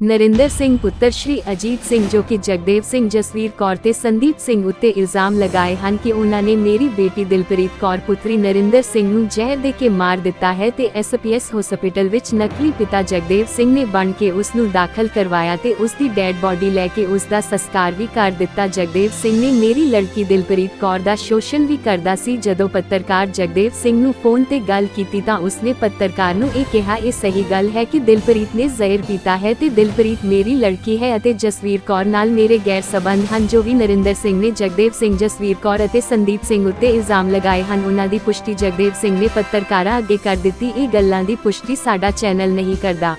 ਨਰਿੰਦਰ ਸਿੰਘ ਪੁੱਤਰ ਸ਼੍ਰੀ ਅਜੀਤ ਸਿੰਘ ਜੋ ਕਿ ਜਗਦੇਵ ਸਿੰਘ ਜਸਵੀਰ ਕੌਰ ਤੇ ਸੰਦੀਪ ਸਿੰਘ ਉੱਤੇ ਇਲਜ਼ਾਮ ਲਗਾਏ ਹਨ ਕਿ ਉਹਨਾਂ ਨੇ ਮੇਰੀ ਬੇਟੀ ਦਿਲਪ੍ਰੀਤ ਕੌਰ ਪੁੱਤਰੀ ਨਰਿੰਦਰ ਸਿੰਘ ਨੂੰ ਜ਼ਹਿਰ ਦੇ ਕੇ ਮਾਰ ਦਿੱਤਾ ਹੈ ਤੇ ਐਸਪੀਐਸ ਹਸਪੀਟਲ ਵਿੱਚ ਨਕਲੀ ਪਿਤਾ ਜਗਦੇਵ ਸਿੰਘ ਨੇ ਬਣ ਕੇ ਉਸ ਨੂੰ ਦਾਖਲ ਕਰਵਾਇਆ ਤੇ ਉਸ ਦੀ ਡੈਡ ਬਾਡੀ ਲੈ ਕੇ ਉਸ ਦਾ ਸੰਸਕਾਰ ਵੀ ਕਰ ਦਿੱਤਾ। ਜਗਦੇਵ ਸਿੰਘ ਨੇ ਮੇਰੀ ਲੜਕੀ ਦਿਲਪ੍ਰੀਤ ਕੌਰ ਦਾ ਸ਼ੋਸ਼ਣ ਵੀ ਕਰਦਾ ਸੀ। ਜਦੋਂ ਪੱਤਰਕਾਰ ਜਗਦੇਵ ਸਿੰਘ ਨੂੰ ਫੋਨ ਤੇ ਗੱਲ ਕੀਤੀ ਤਾਂ ਉਸਨੇ ਪੱਤਰਕਾਰ ਨੂੰ ਇਹ ਕਿਹਾ, ਇਹ ਸਹੀ ਗੱਲ ਹੈ ਕਿ ਦਿਲਪ੍ਰੀਤ ਨੇ ਜ਼ਹਿਰ ਪੀਤਾ ਹੈ ਤੇ ਦਿਲਪ੍ਰੀਤ ਮੇਰੀ ਲੜਕੀ ਹੈ ਅਤੇ ਜਸਵੀਰ ਕੌਰ ਨਾਲ ਮੇਰੇ ਗੈਰ ਸਬੰਧ ਹਨ ਜੋ ਵੀ ਨਰਿੰਦਰ ਸਿੰਘ ਨੇ ਜਗਦੇਵ ਸਿੰਘ ਜਸਵੀਰ ਕੌਰ ਅਤੇ ਸੰਦੀਪ ਸਿੰਘ ਉੱਤੇ ਇਲਜ਼ਾਮ ਲਗਾਏ ਹਨ। ਉਹਨਾਂ ਦੀ ਪੁਸ਼ਟੀ ਜਗਦੇਵ ਸਿੰਘ ਨੇ ਪੱਤਰਕਾਰਾਂ ਅੱਗੇ ਕਰ ਦਿੱਤੀ। ਇਹ ਗੱਲਾਂ ਦੀ ਪੁਸ਼ਟੀ ਸਾਡਾ ਚੈਨਲ ਨਹੀਂ ਕਰਦਾ।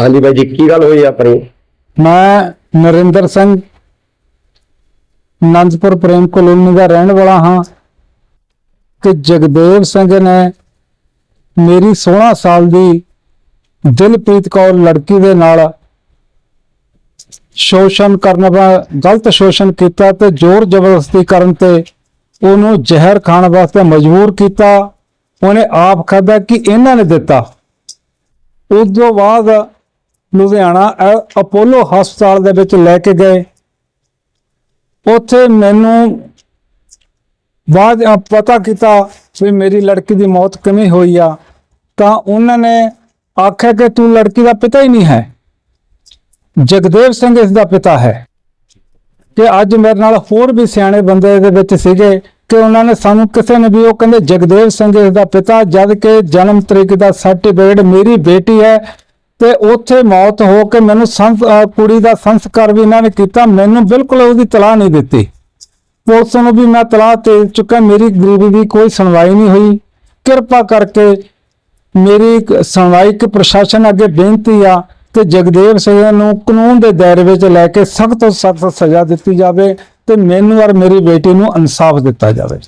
ਹਾਂਜੀ ਬਾਈ ਜੀ ਕੀ ਗੱਲ ਹੋਈ ਆਪਣੀ? ਮੈਂ ਨਰਿੰਦਰ ਸਿੰਘ ਨੰਦਪੁਰ ਪ੍ਰੇਮ ਕਲੋਨੀ ਦਾ ਰਹਿਣ ਵਾਲਾ ਹਾਂ ਕਿ ਜਗਦੇਵ ਸਿੰਘ ਨੇ ਮੇਰੀ 16 ਸਾਲ ਦੀ ਦਿਲਪ੍ਰੀਤ ਕੌਰ ਲੜਕੀ ਦੇ ਨਾਲ ਸ਼ੋਸ਼ਣ ਕਰਨ ਵਾ ਗਲਤ ਸ਼ੋਸ਼ਣ ਕੀਤਾ ਤੇ ਜ਼ੋਰ ਜ਼ਬਰਦਸਤੀ ਕਰਨ ਤੇ ਉਹਨੂੰ ਜ਼ਹਿਰ ਖਾਣ ਵਾਸਤੇ ਮਜਬੂਰ ਕੀਤਾ। ਉਹਨੇ ਆਪ ਖਾਧਾ ਕਿ ਇਹਨਾਂ ਨੇ ਦਿੱਤਾ। ਉਸ ਤੋਂ ਬਾਅਦ ਲੁਧਿਆਣਾ ਅਪੋਲੋ ਹਸਪਤਾਲ ਦੇ ਵਿੱਚ ਲੈ ਕੇ ਗਏ। ਉੱਥੇ ਮੈਨੂੰ ਬਾਅਦ ਪਤਾ ਕੀਤਾ ਵੀ ਮੇਰੀ ਲੜਕੀ ਦੀ ਮੌਤ ਕਿਵੇਂ ਹੋਈ ਆ। ਤਾਂ ਉਹਨਾਂ ਨੇ ਆਖਿਆ ਕਿ ਤੂੰ ਲੜਕੀ ਦਾ ਪਿਤਾ ਹੀ ਨਹੀਂ ਹੈ। ਜਗਦੇਵ ਸਿੰਘ ਇਸ ਦਾ ਪਿਤਾ ਹੈ। ਕਿ ਅੱਜ ਮੇਰੇ ਨਾਲ ਹੋਰ ਵੀ ਸਿਆਣੇ ਬੰਦੇ ਦੇ ਵਿੱਚ ਸੀਗੇ ਕਿ ਉਹਨਾਂ ਨੇ ਸਾਨੂੰ ਕਿਸੇ ਨੇ ਵੀ ਉਹ ਕਹਿੰਦੇ ਜਗਦੇਵ ਸਿੰਘ ਇਸ ਦਾ ਪਿਤਾ, ਜਦ ਕਿ ਜਨਮ ਤਰੀਕ ਦਾ ਸਰਟੀਫਿਕੇਟ ਮੇਰੀ ਬੇਟੀ ਹੈ ਤੇ ਉੱਥੇ ਮੌਤ ਹੋ ਕੇ ਮੈਨੂੰ ਸੰਸ ਕੁੜੀ ਦਾ ਸੰਸਕਾਰ ਵੀ ਇਹਨਾਂ ਨੇ ਕੀਤਾ, ਮੈਨੂੰ ਬਿਲਕੁਲ ਉਹਦੀ ਤਲਾਹ ਨਹੀਂ ਦਿੱਤੀ। ਪੁਲਿਸ ਨੂੰ ਵੀ ਮੈਂ ਤਲਾਹ ਦੇ ਚੁੱਕਾ ਮੇਰੀ ਗਰੀਬੀ ਦੀ ਕੋਈ ਸੁਣਵਾਈ ਨਹੀਂ ਹੋਈ। ਕਿਰਪਾ ਕਰਕੇ ਮੇਰੀ ਇੱਕ ਸੁਣਵਾਈ ਕਿ ਪ੍ਰਸ਼ਾਸਨ ਅੱਗੇ ਬੇਨਤੀ ਆ ਕਿ ਜਗਦੇਵ ਸਿੰਘ ਨੂੰ ਕਾਨੂੰਨ ਦੇ ਦਾਇਰੇ ਵਿੱਚ ਲੈ ਕੇ ਸਖਤ ਤੋਂ ਸਖਤ ਸਜ਼ਾ ਦਿੱਤੀ ਜਾਵੇ ਤੇ ਮੈਨੂੰ ਔਰ ਮੇਰੀ ਬੇਟੀ ਨੂੰ ਇਨਸਾਫ ਦਿੱਤਾ ਜਾਵੇ।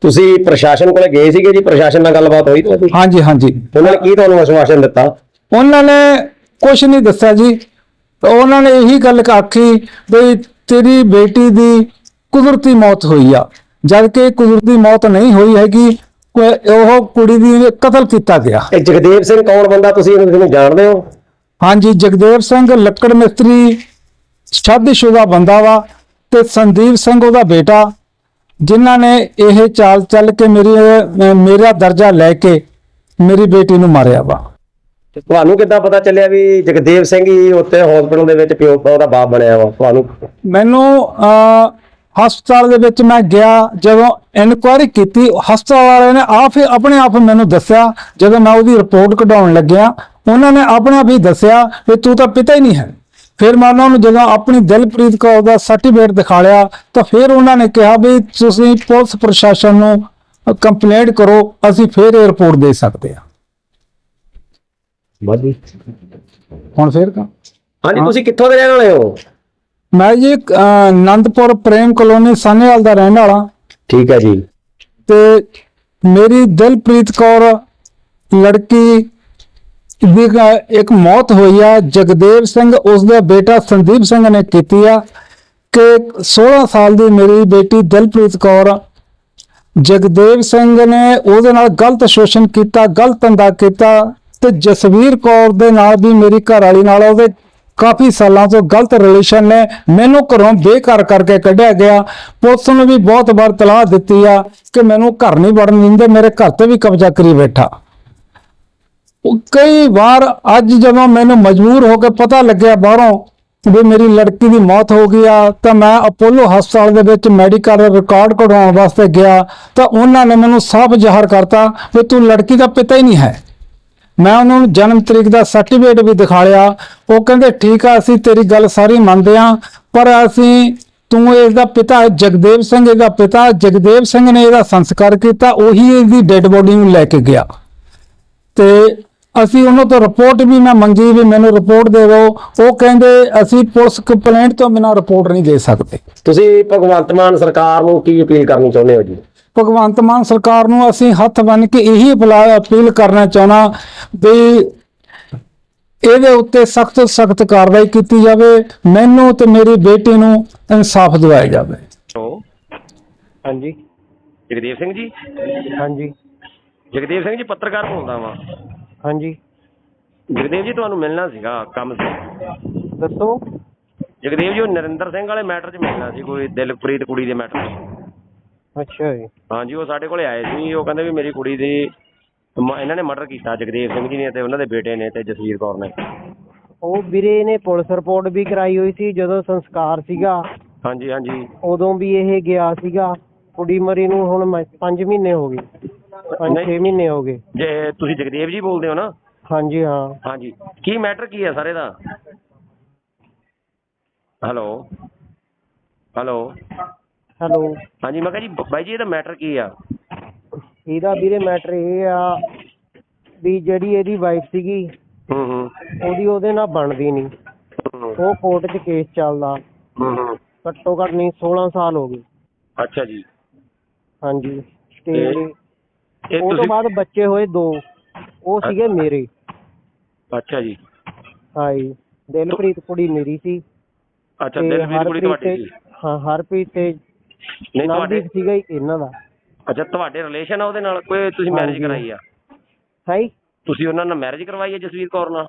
ਤੁਸੀਂ ਪ੍ਰਸ਼ਾਸਨ ਕੋਲੇ ਗਏ ਸੀਗੇ ਜੀ? ਪ੍ਰਸ਼ਾਸਨ ਨਾਲ ਗੱਲਬਾਤ ਹੋਈ ਤੁਹਾਡੀ? ਹਾਂਜੀ ਹਾਂਜੀ। ਉਹਨਾਂ ਨੇ ਕੀ ਤੁਹਾਨੂੰ ਆਸ਼ਵਾਸਨ ਦਿੱਤਾ? ਉਹਨਾਂ ਨੇ ਕੁਝ ਨਹੀਂ ਦੱਸਿਆ ਜੀ। ਉਹਨਾਂ ਨੇ ਇਹੀ ਗੱਲ ਆਖੀ ਵੀ ਤੇਰੀ ਬੇਟੀ ਦੀ ਕੁਦਰਤੀ ਮੌਤ ਹੋਈ ਆ। ਜਦ ਕਿ ਕੁਦਰਤੀ ਮੌਤ ਨਹੀਂ ਹੋਈ ਹੈਗੀ ਕੋਈ- ਉਹ ਕੁੜੀ ਦੀ ਕਤਲ ਕੀਤਾ ਗਿਆ। ਇਹ ਜਗਦੇਵ ਸਿੰਘ ਕੌਣ ਬੰਦਾ ਤੁਸੀਂ ਇਹਨੂੰ ਇਹਨੂੰ ਜਾਣਦੇ ਹੋ? ਹਾਂਜੀ ਜਗਦੇਵ ਸਿੰਘ ਲੱਕੜ ਮਿਸਤਰੀ ਸ਼ਾਦੀशुदा ਬੰਦਾ ਵਾ ਤੇ ਸੰਦੀਪ ਸਿੰਘ ਉਹਦਾ ਬੇਟਾ ਜਿਨ੍ਹਾਂ ਨੇ ਇਹ ਚਾਲ ਚੱਲ ਕੇ ਮੇਰੀ ਮੇਰਾ ਦਰਜਾ ਲੈ ਕੇ ਮੇਰੀ ਬੇਟੀ ਨੂੰ ਮਾਰਿਆ ਵਾ। ਤੇ ਤੁਹਾਨੂੰ ਕਿੱਦਾਂ ਪਤਾ ਚੱਲਿਆ ਵੀ ਜਗਦੇਵ ਸਿੰਘ ਹੀ ਉੱਥੇ ਹਸਪੀਟਲ ਦੇ ਵਿੱਚ ਪਿਓ ਉਹਦਾ ਬਾਪ ਬਣਿਆ ਵਾ? ਤੁਹਾਨੂੰ ਮੈਨੂੰ ਹਸਪਤਾਲ ਦੇ ਵਿੱਚ ਮੈਂ ਗਿਆ ਜਦੋਂ ਇਨਕੁਆਇਰੀ ਕੀਤੀ ਹਸਪਤਾਲ ਵਾਲਿਆਂ ਨੇ ਆਪ ਹੀ ਆਪਣੇ ਆਪ ਮੈਨੂੰ ਦੱਸਿਆ ਜਦੋਂ ਮੈਂ ਉਹਦੀ ਰਿਪੋਰਟ ਕਢਾਉਣ ਲੱਗਿਆ ਉਹਨਾਂ ਨੇ ਆਪਣੇ ਆਪ ਹੀ ਦੱਸਿਆ ਵੀ ਤੂੰ ਤਾਂ ਪਿਤਾ ਹੀ ਨਹੀਂ ਹੈ। ਫਿਰ ਮੈਂ ਉਹਨਾਂ ਨੂੰ ਜਦੋਂ ਆਪਣੀ ਦਿਲਪ੍ਰੀਤ ਕੌਰ ਦਾ ਸਰਟੀਫਿਕੇਟ ਦਿਖਾ ਲਿਆ ਤਾਂ ਫਿਰ ਉਹਨਾਂ ਨੇ ਕਿਹਾ ਵੀ ਤੁਸੀਂ ਪੁਲਿਸ ਪ੍ਰਸ਼ਾਸਨ ਨੂੰ ਕੰਪਲੇਂਟ ਕਰੋ ਅਸੀਂ ਫਿਰ ਇਹ ਰਿਪੋਰਟ ਦੇ ਸਕਦੇ ਹਾਂ। ਬਾਜੀ। ਹੁਣ ਫਿਰ ਕਾ ਹਾਂਜੀ ਤੁਸੀਂ ਕਿੱਥੋਂ ਦੇ ਰਹਿਣ ਵਾਲੇ ਹੋ? ਮੈਂ ਜੀ ਅਹ, ਆਨੰਦਪੁਰ ਪ੍ਰੇਮ ਕਲੋਨੀ ਸਾਨੇਵਾਲ ਦਾ ਰਹਿਣ ਵਾਲਾ। ਠੀਕ ਹੈ ਜੀ। ਤੇ ਮੇਰੀ ਦਿਲਪ੍ਰੀਤ ਕੌਰ ਲੜਕੀ ਦੀ ਇੱਕ ਮੌਤ ਹੋਈ ਆ। ਜਗਦੇਵ ਸਿੰਘ ਉਸ ਦਾ ਬੇਟਾ ਸੰਦੀਪ ਸਿੰਘ ਨੇ ਕੀਤੀ ਆ ਕਿ 16 ਸਾਲ ਦੀ ਮੇਰੀ ਬੇਟੀ ਦਿਲਪ੍ਰੀਤ ਕੌਰ ਜਗਦੇਵ ਸਿੰਘ ਨੇ ਉਹਦੇ ਨਾਲ ਗਲਤ ਸ਼ੋਸ਼ਣ ਕੀਤਾ ਗਲਤ ਧੰਦਾ ਕੀਤਾ ਤੇ ਜਸਵੀਰ ਕੌਰ ਦੇ ਨਾਲ ਵੀ ਮੇਰੀ ਘਰ ਵਾਲੀ ਨਾਲ ਉਹਦੇ ਕਾਫੀ ਸਾਲਾਂ ਤੋਂ ਗਲਤ ਰਿਲੇਸ਼ਨ ਨੇ, ਮੈਨੂੰ ਘਰੋਂ ਬੇਘਰ ਕਰਕੇ ਕੱਢਿਆ ਗਿਆ। ਪੁਲਿਸ ਨੂੰ ਵੀ ਬਹੁਤ ਵਾਰ ਤਲਾਹ ਦਿੱਤੀ ਆ ਕਿ ਮੈਨੂੰ ਘਰ ਨਹੀਂ ਵੜਨ ਦਿੰਦੇ, ਮੇਰੇ ਘਰ ਤੇ ਵੀ ਕਬਜ਼ਾ ਕਰੀ ਬੈਠਾ। ਕਈ ਵਾਰ ਅੱਜ ਜਦੋਂ ਮੈਨੂੰ ਮਜਬੂਰ ਹੋ ਕੇ ਪਤਾ ਲੱਗਿਆ ਬਾਹਰੋਂ ਵੀ ਮੇਰੀ ਲੜਕੀ ਦੀ ਮੌਤ ਹੋ ਗਈ ਆ, ਤਾਂ ਮੈਂ ਅਪੋਲੋ ਹਸਪਤਾਲ ਦੇ ਵਿੱਚ ਮੈਡੀਕਲ ਰਿਕਾਰਡ ਕਢਵਾਉਣ ਵਾਸਤੇ ਗਿਆ, ਤਾਂ ਉਹਨਾਂ ਨੇ ਮੈਨੂੰ ਸਾਫ਼ ਜ਼ਾਹਰ ਕਰਤਾ ਵੀ ਤੂੰ ਲੜਕੀ ਦਾ ਪਿਤਾ ਹੀ ਨਹੀਂ ਹੈ। ਮੈਂ ਉਹਨਾਂ ਨੂੰ ਜਨਮ ਤਰੀਕ ਦਾ ਸਰਟੀਫਿਕੇਟ ਵੀ ਦਿਖਾ ਲਿਆ। ਉਹ ਕਹਿੰਦੇ, ਠੀਕ ਆ, ਅਸੀਂ ਤੇਰੀ ਗੱਲ ਸਾਰੀ ਮੰਨਦੇ ਆ, ਪਰ ਅਸੀਂ, ਤੂੰ ਇਸ ਦਾ ਪਿਤਾ ਜਗਦੇਵ ਸਿੰਘ, ਇਹਦਾ ਪਿਤਾ ਜਗਦੇਵ ਸਿੰਘ ਨੇ ਇਹਦਾ ਸੰਸਕਾਰ ਕੀਤਾ, ਉਹੀ ਇਹਦੀ ਡੈੱਡ ਬੋਡੀ ਨੂੰ ਲੈ ਕੇ ਗਿਆ। ਤੇ ਅਸੀਂ ਉਹਨਾਂ ਤੋਂ ਰਿਪੋਰਟ ਵੀ ਮੈਂ ਮੰਗੀ ਵੀ ਮੈਨੂੰ ਰਿਪੋਰਟ ਦੇਵੋ ਉਹ ਕਹਿੰਦੇ, ਅਸੀਂ ਪੁਲਿਸ ਕੰਪਲੇਂਟ ਤੋਂ ਬਿਨਾਂ ਰਿਪੋਰਟ ਨਹੀਂ ਦੇ ਸਕਦੇ। ਤੁਸੀਂ ਭਗਵੰਤ ਮਾਨ ਸਰਕਾਰ ਨੂੰ ਕੀ ਅਪੀਲ ਕਰਨੀ ਚਾਹੁੰਦੇ ਹੋ ਜੀ? ਭਗਵੰਤ ਮਾਨ ਸਰਕਾਰ ਨੂੰ ਅਸੀਂ ਹੱਥ ਬੰਨ ਕੇ ਇਹੀ ਅਪਲਾ- ਅਪੀਲ ਕਰਨਾ ਚਾਹਣਾ ਵੀ ਇਹਦੇ ਉੱਤੇ ਸਖਤ ਸਖਤ ਕਾਰਵਾਈ ਕੀਤੀ ਜਾਵੇ ਮੈਨੂੰ ਤੇ ਮੇਰੀ ਬੇਟੀ ਨੂੰ ਇਨਸਾਫ ਦਿਵਾਇਆ ਜਾਵੇ। ਹਾਂਜੀ। ਜਗਦੇਵ ਸਿੰਘ ਜੀ? ਹਾਂਜੀ। ਜਗਦੇਵ ਸਿੰਘ ਜੀ ਪੱਤਰਕਾਰ ਬੋਲਦਾ ਵਾਂ। ਹਾਂਜੀ। ਜਗਦੇਵ ਜੀ ਤੁਹਾਨੂੰ ਮਿਲਣਾ ਸੀਗਾ ਕੰਮ ਸੀ ਦੱਸੋ। ਜਗਦੇਵ ਜੀ ਉਹ ਨਰਿੰਦਰ ਸਿੰਘ ਵਾਲੇ ਮੈਟਰ 'ਚ ਮਿਲਣਾ ਸੀ ਕੋਈ ਦਿਲਪ੍ਰੀਤ ਕੁੜੀ ਦੇ ਮੈਟਰ 'ਚ। ਅੱਛਾ ਜੀ। ਹਾਂਜੀ ਉਹ ਸਾਡੇ ਕੋਲੇ ਆਏ ਸੀ ਉਹ ਕਹਿੰਦੇ ਵੀ ਮੇਰੀ ਕੁੜੀ ਦੀ ਮ- ਇਹਨਾਂ ਨੇ ਮਰਡਰ ਕੀਤਾ ਜਗਦੇਵ ਸਿੰਘ ਜੀ ਨੇ ਤੇ ਉਹਨਾਂ ਦੇ ਬੇਟੇ ਨੇ ਤੇ ਜਸਵੀਰ ਕੌਰ ਨੇ। ਉਹ ਵੀਰੇ ਨੇ ਪੁਲਿਸ ਰਿਪੋਰਟ ਵੀ ਕਰਾਈ ਹੋਈ ਸੀ ਜਦੋਂ ਸੰਸਕਾਰ ਸੀਗਾ। ਹਾਂਜੀ ਹਾਂਜੀ। ਉਦੋਂ ਵੀ ਇਹ ਗਿਆ ਸੀਗਾ। ਕੁੜੀ ਮਰੀ ਨੂੰ ਹੁਣ 5 ਮਹੀਨੇ ਹੋ ਗਏ। 5-6 ਨਹੀਂ। ਮਹੀਨੇ ਹੋ ਗਏ। ਜੇ ਤੁਸੀਂ ਜਗਦੇਵ ਜੀ ਬੋਲਦੇ ਹੋ ਨਾ। ਹਾਂਜੀ ਹਾਂ। ਹਾਂਜੀ। ਕੀ ਮੈਟਰ ਕੀ ਹੈ ਸਰ ਇਹਦਾ ਹੈਲੋ। ਹੈਲੋ। ਹੈਲੋ। ਹਾਂਜੀ ਮੈਂ ਕਿਹਾ ਜੀ ਬ- ਬਾਈ ਜੀ ਇਹਦਾ ਮੈਟਰ ਕੀ ਆ? ਇਹਦਾ ਵੀਰੇ ਮੈਟਰ ਇਹ ਆ ਵੀ ਜਿਹੜੀ ਇਹਦੀ ਵਾਈਫ ਸੀਗੀ ਹੂੰ ਹੂੰ। ਉਹਦੀ ਉਹਦੇ ਨਾਲ ਬਣਦੀ ਨਹੀਂ ਹੂੰ, ਉਹ ਕੋਰਟ 'ਚ ਕੇਸ ਚੱਲਦਾ। ਹੂੰ ਹੂੰ। ਘੱਟੋ ਘੱਟ ਨਹੀਂ 16 ਸਾਲ ਹੋ ਗਏ। ਅੱਛਾ ਜੀ। ਹਾਂਜੀ। ਤੇ ਇਹ ਇਹ ਉਹ ਤੋਂ ਤੁਸੀਂ ਬਾਅਦ ਬੱਚੇ ਹੋਏ ਦੋ। ਉਹ ਸੀਗੇ ਮੇਰੇ। ਅੱਛਾ ਜੀ। ਹਾਂਜੀ। ਦਿਲਪ੍ਰੀਤ ਕੁੜੀ ਮੇਰੀ ਸੀ। ਅੱਛਾ ਤੇ ਦਿਲਪ੍ਰੀਤ ਕੁੜੀ ਤੁਹਾਡੀ ਤੇ- ਸੀ। ਹਾਂ ਹਰਪ੍ਰੀਤ ਤੇ ਨਹੀਂ ਤੁਹਾਡੇ ਸੀਗਾ ਜੀ ਇਹਨਾਂ ਦਾ। ਅੱਛਾ ਤੁਹਾਡੇ ਰਿਲੇਸ਼ਨ ਆ ਉਹਦੇ ਨਾਲ ਕੋਈ ਤੁਸੀਂ ਮੈਰਿਜ ਹਾਂਜੀ। ਕਰਾਈ ਆ? ਜੀ? ਤੁਸੀਂ ਉਹਨਾਂ ਨਾਲ ਮੈਰਿਜ ਕਰਵਾਈ ਹੈ ਜਸਵੀਰ ਕੌਰ ਨਾਲ?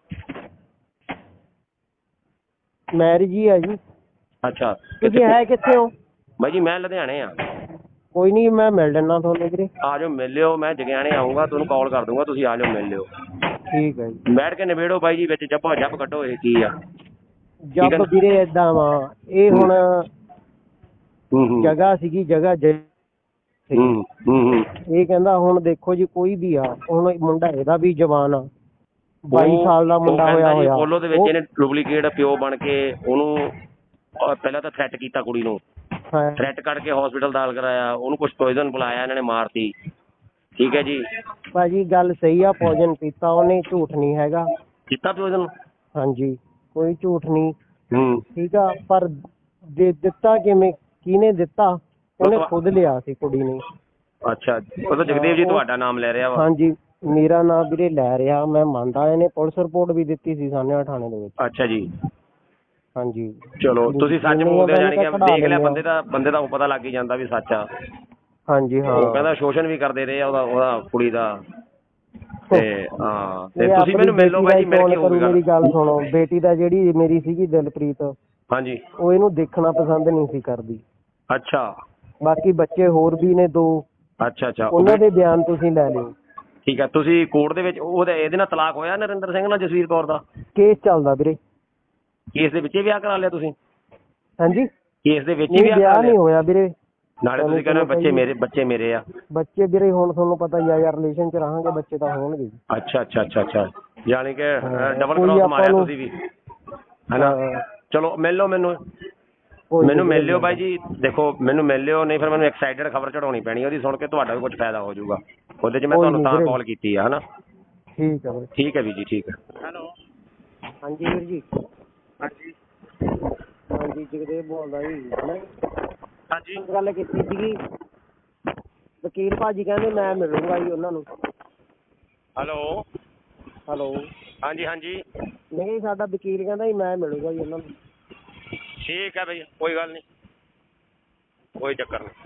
ਮੈਰਿਜ ਹੀ ਆ ਜੀ। ਅੱਛਾ। ਤੁਸੀਂ ਹੈ ਕਿੱਥੇ ਹੋ? ਬਾਈ ਜੀ ਮੈਂ ਲੁਧਿਆਣੇ ਆ। ਕੋਈ ਨਹੀਂ ਮੈਂ ਮਿਲ ਲੈਣਾ ਤੁਹਾਨੂੰ ਵੀਰੇ। ਆ ਜਾਓ ਮਿਲ ਲਿਓ ਮੈਂ ਜਗਿਆਣੇ ਆਉਂਗਾ ਤੁਹਾਨੂੰ ਕਾਲ ਕਰ ਦੂੰਗਾ ਤੁਸੀਂ ਆ ਜਾਓ ਮਿਲ ਲਿਓ। ਠੀਕ ਹੈ ਜੀ। ਬੈਠ ਕੇ ਨਿਬੇੜੋ ਬਾਈ ਜੀ ਵਿੱਚ ਜੱਪਾ ਜੱਪ ਕੱਢੋ ਇਹ ਕੀ ਆ ਨਾ? ਵੀਰੇ ਏਦਾਂ ਵਾ। ਇਹ ਹੁਣ ਹੂੰ ਹੂੰ। ਜਗ੍ਹਾ ਸੀਗੀ ਜਗ੍ਹਾ ਜ- ਹੂੰ ਹੂੰ ਹੂੰ। ਇਹ ਕਹਿੰਦਾ ਹੁਣ ਦੇਖੋ ਜੀ ਕੋਈ ਵੀ ਆ ਹੁਣ ਮੁੰਡਾ ਇਹਦਾ ਵੀ ਜਵਾਨ ਆ। 22 ਉਹ- ਸਾਲ ਦਾ ਮੁੰਡਾ ਹੋਇਆ ਹੋਇਆ। ਪੋਲੋ ਦੇ ਵਿੱਚ ਇਹਨੇ ਡੁਪਲੀਕੇਟ ਪਿਓ ਬਣ ਕੇ ਉਹਨੂੰ ਪਹਿਲਾਂ ਤਾਂ ਥ੍ਰੈਟ ਕੀਤਾ ਕੁੜੀ ਨੂੰ। ਥ੍ਰੈਟ ਕਰਕੇ ਹਸਪੀਟਲ ਦਾਖਲ ਕਰਾਇਆ ਉਹਨੂੰ ਕੁਝ ਪੋਇਜ਼ਨ ਬੁਲਾਇਆ ਇਹਨਾਂ ਨੇ ਮਾਰਤੀ। ਠੀਕ ਹੈ ਜੀ? ਭਾਜੀ ਗੱਲ ਸਹੀ ਆ ਪੋਜਨ ਪੀਤਾ ਉਹਨੇ ਝੂਠ ਨਹੀਂ ਹੈਗਾ। ਕੀਤਾ ਪੋਇਜ਼ਨ ਹਾਂਜੀ ਕੋਈ ਝੂਠ ਨਹੀਂ। ਹੂੰ। ਠੀਕ ਆ ਪਰ ਦੇ ਦਿੱਤਾ ਕਿਵੇਂ? ਕਿਹਨੇ ਦਿੱਤਾ ਉਹਨੇ ਖੁਦ ਲਿਆ ਸੀ ਕੁੜੀ ਨੇ। ਅੱਛਾ ਉਹ ਤਾਂ ਜਗਦੇਵ ਜੀ ਤੁਹਾਡਾ ਨਾਮ ਲੈ ਰਿਹਾ ਵਾ। ਹਾਂਜੀ ਮੇਰਾ ਨਾਮ ਵੀਰੇ ਲੈ ਰਿਹਾ ਮੈਂ ਮੰਨਦਾ ਇਹਨੇ ਪੁਲਿਸ ਰਿਪੋਰਟ ਵੀ ਦਿੱਤੀ ਸੀ ਸਾਨੇ ਥਾਣੇ ਦੇ ਵਿੱਚ। ਅੱਛਾ ਜੀ। ਹਾਂਜੀ। ਚਲੋ ਤੁਸੀਂ ਸੱਚ ਬੋਲਦੇ ਹੋ ਜਾਣੀ ਕਿ ਦੇਖ ਲਿਆ ਬੰਦੇ ਦਾ ਬੰਦੇ ਦਾ ਉਹ ਪਤਾ ਲੱਗ ਹੀ ਜਾਂਦਾ ਵੀ ਸੱਚ ਆ। ਹਾਂਜੀ ਹਾਂ। ਉਹ ਕਹਿੰਦਾ ਸ਼ੋਸ਼ਣ ਵੀ ਕਰਦੇ ਰਹੇ ਆ ਉਹਦਾ ਉਹਦਾ ਕੁੜੀ ਦਾ। ਤੇ ਹਾਂ ਤੇ ਤੁਸੀਂ ਮੈਨੂੰ ਮਿਲ ਲਓ ਦਾ ਮਿਲ ਕੇ ਹੋਊਗੀ ਮੇਰੀ ਗੱਲ ਸੁਣੋ। ਬੇਟੀ ਦਾ ਜਿਹੜੀ ਮੇਰੀ ਸੀਗੀ ਦਿਲਪ੍ਰੀਤ ਹਾਂਜੀ। ਉਹ ਇਹਨੂੰ ਦੇਖਣਾ ਪਸੰਦ ਨਹੀਂ ਸੀ ਕਰਦੀ। ਅੱਛਾ। ਬਾਕੀ ਬੱਚੇ ਹੋਰ ਵੀ ਨੇ ਦੋ। ਅੱਛਾ ਅੱਛਾ। ਉਹ ਉਹਨਾਂ ਦੇ ਬਿਆਨ ਤੁਸੀਂ ਲੈ ਲਿਓ। ਠੀਕ ਹੈ ਤੁਸੀਂ ਕੋਰਟ ਦੇ ਵਿੱਚ ਉਹਦੇ ਇਹਦੇ ਨਾਲ ਤਲਾਕ ਹੋਇਆ ਨਰਿੰਦਰ ਸਿੰਘ ਨਾਲ ਜਸਵੀਰ ਕੌਰ ਦਾ? ਕੇਸ ਚੱਲਦਾ ਵੀਰੇ। ਕੇਸ ਦੇ ਵਿੱਚ ਹੀ ਵਿਆਹ ਕਰਾ ਲਿਆ ਤੁਸੀਂ? ਹਾਂਜੀ। ਕੇਸ ਦੇ ਵਿੱਚ ਹੀ ਵਿਆਹ ਨਹੀਂ ਹੋਇਆ ਵੀਰੇ। ਨਾਲੇ ਤੁਸੀਂ ਕਹਿੰਦੇ ਬੱਚੇ ਮੇਰੇ ਬੱਚੇ ਮੇਰੇ ਆ। ਬੱਚੇ ਵੀਰੇ ਹੁਣ ਤੁਹਾਨੂੰ ਪਤਾ ਹੀ ਆ ਯਾਰ ਰਿਲੇਸ਼ਨ ਚ ਰਹਾਂਗੇ ਬੱਚੇ ਤਾਂ ਹੋਣਗੇ। ਅੱਛਾ ਅੱਛਾ ਅੱਛਾ ਅੱਛਾ। ਯਾਨੀ ਕਿ ਡਬਲ ਕ੍ਰਾਸ ਮਾਰਿਆ ਤੁਸੀਂ ਵੀ। ਹੈਨਾ? ਚਲੋ ਮਿਲ ਲਓ ਮੈਨੂੰ। ਮੈਨੂੰ ਮਿਲ ਵੀਰੇ, ਲਿਓ ਬਾਈ ਜੀ ਦੇਖੋ ਮੈਨੂੰ ਮਿਲ ਲਿਓ ਨਹੀਂ ਫਿਰ ਮੈਨੂੰ ਐਕਸਾਈਟਡ ਖਬਰ ਚੜਾਉਣੀ ਪੈਣੀ ਉਹਦੀ ਸੁਣ ਕੇ ਤੁਹਾਡਾ ਵੀ ਕੁਝ ਫਾਇਦਾ ਹੋ ਜਾਊਗਾ। ਉਹਦੇ 'ਚ ਮੈਂ ਤੁਹਾਨੂੰ ਤਾਂ ਵੀਰੇ। ਕਾਲ ਕੀਤੀ ਆ ਹਨਾ? ਠੀਕ ਹੈ ਵੀਰੇ। ਠੀਕ ਹੈ ਵੀ ਜੀ ਠੀਕ ਹੈ। ਹਾਂਜੀ ਵੀਰ ਜੀ। ਹਾਂਜੀ। ਹਾਂਜੀ ਜਗਦੇਵ ਬੋਲਦਾ ਜੀ? ਹਾਂਜੀ। ਗੱਲ ਕੀਤੀ ਸੀਗੀ। ਵਕੀਲ ਭਾਜੀ ਕਹਿੰਦੇ ਮੈਂ ਮਿਲੂੰਗਾ ਜੀ ਉਹਨਾਂ ਨੂੰ। ਹੈਲੋ। ਹੈਲੋ। ਹਾਂਜੀ ਹਾਂਜੀ। ਨਹੀਂ ਸਾਡਾ ਵਕੀਲ ਕਹਿੰਦਾ ਜੀ ਮੈਂ ਮਿਲੂੰਗਾ ਜੀ ਉਹਨਾਂ ਨੂੰ। ਠੀਕ ਹੈ ਬਈ ਕੋਈ ਗੱਲ ਨਹੀਂ। ਕੋਈ ਚੱਕਰ ਨਹੀਂ।